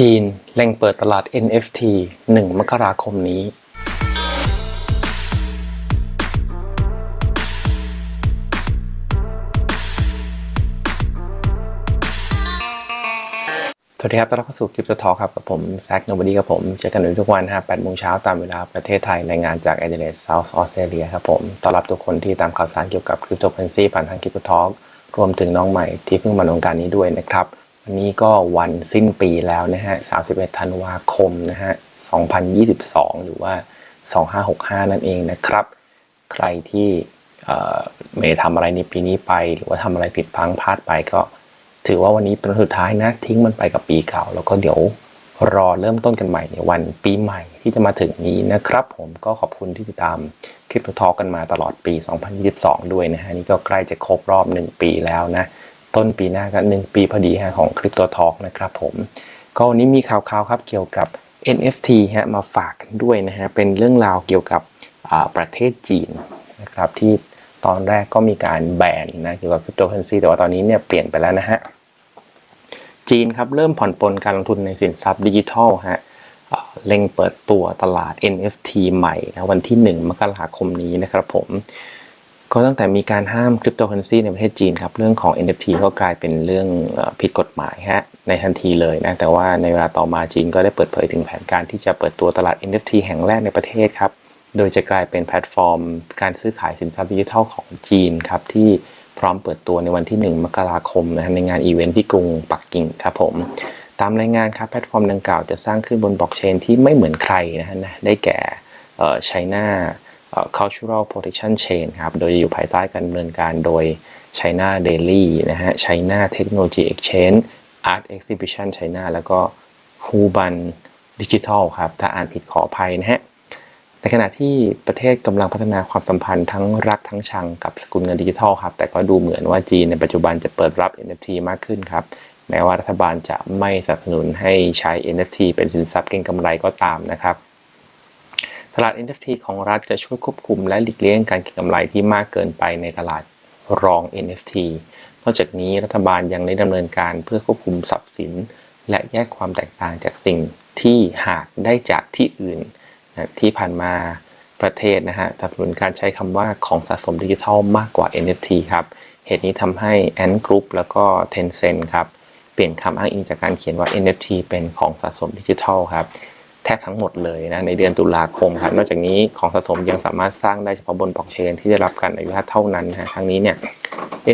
จีนเร่งเปิดตลาด NFT 1 มกราคมนี้ สวัสดีครับต้อนรับเข้าสู่คลิปตัวทอครับ กับผม แซคโนบอดี้กับผม เจอกันทุกวันฮะ8โมงเช้าตามเวลาประเทศไทยรายงานจากแอดเดเลดเซาท์ออสเตรเลียครับผม ต้อนรับทุกคนที่ตามข่าวสารเกี่ยวกับคริปโตเคอเรนซีผ่านทางคลิปตัวทอรวมถึงน้องใหม่ที่เพิ่งมาลงการนี้ด้วยนะครับ วันนี้ก็วันสิ้นปีแล้วนะฮะ 31 ธันวาคมนะฮะ 2022 หรือว่า 2565 นั่นเองนะครับ ใครที่ไม่ได้ทำอะไรในปีนี้ไป หรือว่าทำอะไรผิดพังพลาดไปก็ ถือว่าวันนี้เป็นวันสุดท้ายนะ ทิ้งมันไปกับปีเก่า แล้วก็เดี๋ยวรอเริ่มต้นกันใหม่ในวันปีใหม่ที่จะมาถึงนี้นะครับ ผมก็ขอบคุณที่ติดตามคลิปทอกันมาตลอดปี 2022 ด้วยนะฮะ นี่ก็ใกล้จะครบรอบ 1 ปีแล้วนะ ต้นปีหน้าก็1ปีพอดีฮะของคลิปตัวทอกนะครับผมก็วันนี้มีข่าวๆครับเกี่ยวกับ NFT ฮะมาฝากกันด้วยนะฮะเป็นเรื่องราวเกี่ยวกับประเทศจีนนะครับที่ตอนแรกก็มีการแบนนะเกี่ยวกับคริปโตเคอเรนซีแต่ว่าตอนนี้เนี่ยเปลี่ยนไปแล้วนะฮะจีนครับเริ่มผ่อนปลนการลงทุนในสินทรัพย์ดิจิทัลฮะเอ่อเล็งเปิดตัวตลาด NFT ใหม่นะวันที่ 1 มกราคมนี้นะครับผม ก็ตั้งแต่มีการห้ามคริปโตเคอเรนซีในประเทศจีนครับ เรื่องของ NFT ก็กลายเป็นเรื่องผิดกฎหมายฮะในทันทีเลยนะ แต่ว่าในเวลาต่อมาจีนก็ได้เปิดเผยถึงแผนการที่จะเปิดตัวตลาด NFT แห่งแรกในประเทศครับ โดยจะกลายเป็นแพลตฟอร์ม การซื้อขายสินทรัพย์ดิจิทัลของจีนครับที่พร้อมเปิดตัวในวันที่ 1 มกราคมนะฮะในงานอีเวนท์ที่กรุงปักกิ่งครับผมตามรายงานครับแพลตฟอร์มดังกล่าวจะสร้างขึ้นบนบล็อกเชนที่ไม่เหมือนใครนะฮะได้แก่เอ่อ China เอ่อ Cultural Protection Chain ครับ โดยอยู่ภายใต้การดำเนินการโดย China Daily นะฮะ China Technology Exchange Art Exhibition China แล้วก็ Huban Digital ครับ ถ้าอ่านผิดขออภัยนะฮะในขณะที่ประเทศกำลังพัฒนาความสัมพันธ์ทั้งรักทั้งชังกับสกุลเงินดิจิทัลครับ แต่ก็ดูเหมือนว่าจีนในปัจจุบันจะเปิดรับ NFT มากขึ้นครับ แม้ว่ารัฐบาลจะไม่สนับสนุนให้ใช้ NFT เป็นสินทรัพย์เก็งกำไรก็ตามนะครับ ตลาด NFT ของรัฐจะช่วยควบคุมและหลีกเลี่ยงการเก็งกำไรที่มากเกินไปในตลาดรอง NFT นอกจากนี้รัฐบาลยังได้ดำเนินการเพื่อควบคุมทรัพย์สิน และแยกความแตกต่างจากสิ่งที่หากได้จากที่อื่นนะที่ผ่านมาประเทศนะฮะสนับสนุนการใช้คำว่าของสะสมดิจิทัลมากกว่า NFT ครับ เหตุนี้ทำให้ Ant Group แล้วก็ Tencent ครับ เปลี่ยนคำอ้างอิงจากการเขียนว่า NFT เป็นของสะสมดิจิทัลครับ แทบทั้งหมดเลยนะในเดือนตุลาคมครับนอกจากนี้ของสะสมยังสามารถสร้างได้เฉพาะบนบล็อกเชนที่ได้รับการอนุญาตเท่านั้นนะทั้งนี้เนี่ย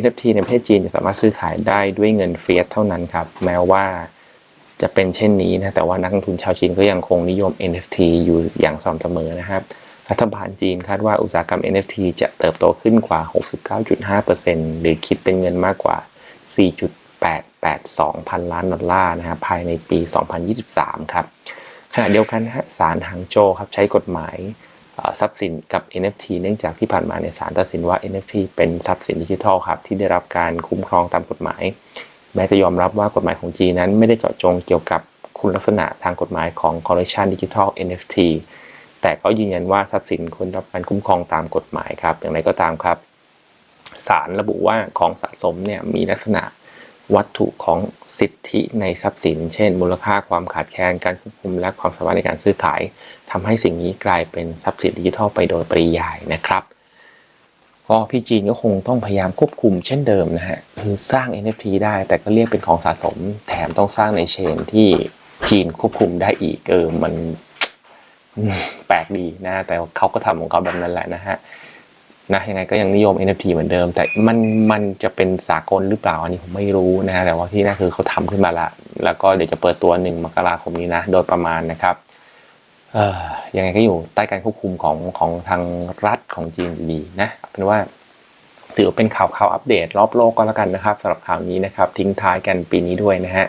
NFT ในประเทศจีนจะสามารถซื้อขายได้ด้วยเงินเฟียสเท่านั้นครับแม้ว่าจะเป็นเช่นนี้นะแต่ว่านักลงทุนชาวจีนก็ยังคงนิยม NFT อยู่อย่างสม่ำเสมอนะครับรัฐบาลจีนคาดว่าอุตสาหกรรม NFT จะเติบโตขึ้นกว่า 69.5%หรือคิดเป็นเงินมากกว่า 4.882 พันล้านดอลลาร์นะฮะภายในปี 2023 ครับ ขณะเดียวกันฮะศาลหางโจครับใช้กฎหมายทรัพย์สินกับ NFT เนื่องจากที่ผ่านมาเนี่ยศาลตัดสินว่า NFT เป็นทรัพย์สินดิจิทัลครับที่ได้รับการคุ้มครองตามกฎหมาย แม้จะยอมรับว่ากฎหมายของจีนนั้นไม่ได้เจาะจงเกี่ยวกับคุณลักษณะทางกฎหมายของ collection digital NFT แต่ก็ยืนยันว่าทรัพย์สินควรได้รับการคุ้มครองตามกฎหมายครับ อย่างไรก็ตามครับศาลระบุว่าของสะสมเนี่ยมีลักษณะ วัตถุของสิทธิในทรัพย์สิน เช่น มูลค่าความขาดแคลนการควบคุมและความสามารถในการซื้อขายทำให้สิ่งนี้กลายเป็นทรัพย์สินดิจิทัลไปโดยปริยายนะครับก็พี่จีนก็คงต้องพยายามควบคุมเช่นเดิมนะฮะคือสร้าง NFT ได้แต่ก็เรียกเป็นของสะสม แถมต้องสร้างในเชนที่จีนควบคุมได้อีกเออมันแปลกดีนะ แต่เขาก็ทำของเขาแบบนั้นแหละนะฮะ นะยังไงก็ยังนิยม NFT เหมือนเดิม แต่มันมันจะเป็นสากลหรือเปล่าอันนี้ผมไม่รู้นะฮะแต่ว่าที่นั่นคือเขาทำขึ้นมาละ แล้วก็เดี๋ยวจะเปิดตัวหนึ่งมกราคมนี้นะ โดยประมาณนะครับเอ่อยังไงก็อยู่ใต้การควบคุมของของทางรัฐของจีนดีนะเอาเป็นว่าถือเป็นข่าวข่าวอัปเดตรอบโลกก็แล้วกันนะครับสำหรับข่าวนี้นะครับ ทิ้งท้ายกันปีนี้ด้วยนะฮะ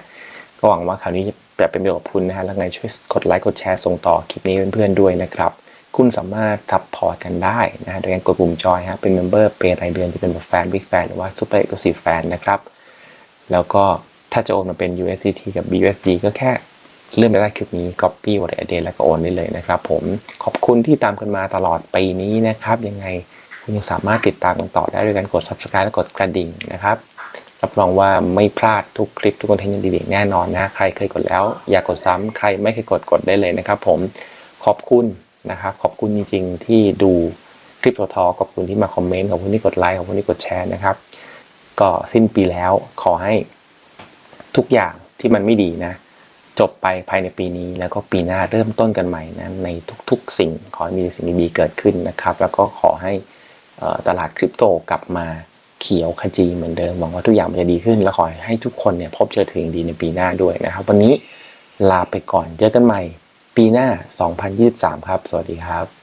ก็หวังว่าข่าวนี้จะเป็นประโยชน์กับคุณนะฮะแล้วไงช่วยกดไลค์กดแชร์ส่งต่อคลิปนี้เพื่อนๆด้วยนะครับ คุณสามารถซัพพอร์ตกันได้นะฮะโดยการกดปุ่มจอยฮะเป็นเมมเบอร์เป็นรายเดือนจะเป็นแบบแฟนบิ๊กแฟนหรือว่าซูเปอร์เอ็กซ์คลูซีฟแฟนนะครับ แล้วก็ถ้าจะโอนมาเป็น USDT กับ BUSD ก็แค่เลื่อนไปได้คลิปนี้ Copy Wallet Address แล้วก็โอนได้เลยนะครับ ผมขอบคุณที่ตามกันมาตลอดปีนี้นะครับ ยังไงคุณยังสามารถติดตามกันต่อได้ด้วยการกด Subscribe และกดกระดิ่งนะครับรับรองว่าไม่พลาดทุกคลิปทุกคอนเทนต์ดีๆแน่นอนนะ ใครเคยกดแล้ว อย่ากดซ้ำใครไม่เคยกดกดได้เลยนะครับ ผมขอบคุณ นะครับขอบคุณจริง ๆ ที่ดูคลิปทอทอขอบคุณที่มาคอมเมนต์ขอบคุณที่กดไลค์ขอบคุณที่กดแชร์นะครับ ก็สิ้นปีแล้วขอให้ทุกอย่างที่มันไม่ดีนะ จบไปภายในปีนี้แล้วก็ปีหน้าเริ่มต้นกันใหม่นะในทุกๆ สิ่งขอให้มีสิ่งดีๆเกิดขึ้นนะครับ แล้วก็ขอให้ตลาดคริปโตกลับมาเขียวขจีเหมือนเดิมหวังว่าทุกอย่างมันจะดีขึ้น และขอให้ทุกคนเนี่ยพบเจอถึงดีในปีหน้าด้วยนะครับ วันนี้ลาไปก่อนเจอกันใหม่ ปีหน้า 2023 ครับ สวัสดีครับ